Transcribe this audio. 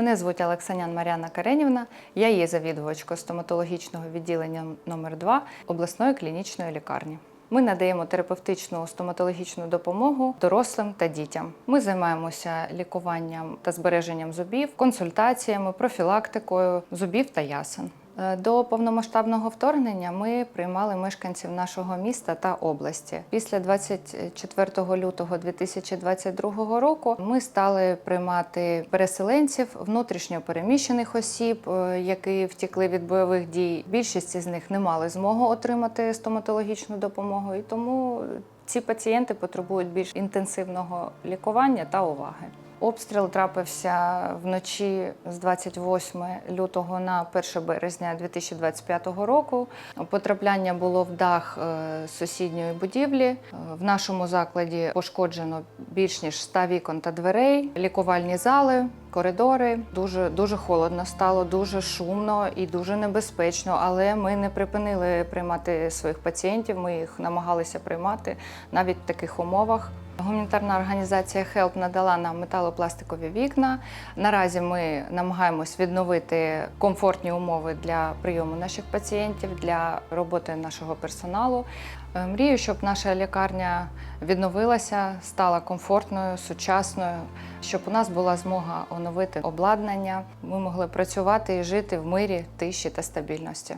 Мене звуть Олексанян Мар'яна Каренівна. Я є завідувачкою стоматологічного відділення номер 2 обласної клінічної лікарні. Ми надаємо терапевтичну стоматологічну допомогу дорослим та дітям. Ми займаємося лікуванням та збереженням зубів, консультаціями, профілактикою зубів та ясен. Е, До повномасштабного вторгнення ми приймали мешканців нашого міста та області. Після 24 лютого 2022 року ми стали приймати переселенців, внутрішньо переміщених осіб, е, які втікли від бойових дій. Більшість з них не мали змогу отримати стоматологічну допомогу, і тому ці пацієнти потребують більш інтенсивного лікування та уваги. Обстріл трапився вночі з 28 лютого на 1 березня 2025 року. Потрапляння було в дах е, сусідньої будівлі. Е, В нашому закладі пошкоджено більш ніж 100 вікон та дверей, лікувальні зали, коридори. Дуже дуже холодно стало, дуже шумно і дуже небезпечно. Але ми не припинили приймати своїх пацієнтів. Ми їх намагалися приймати навіть в таких умовах. Гуманітарна організація HELP надала нам металопластикові вікна. Наразі ми намагаємось відновити комфортні умови для прийому наших пацієнтів, для роботи нашого персоналу. Е, Мрію, щоб наша лікарня відновилася, стала комфортною, сучасною, щоб у нас була змога оновити обладнання. Ми могли працювати і жити в мирі, тиші та стабільності.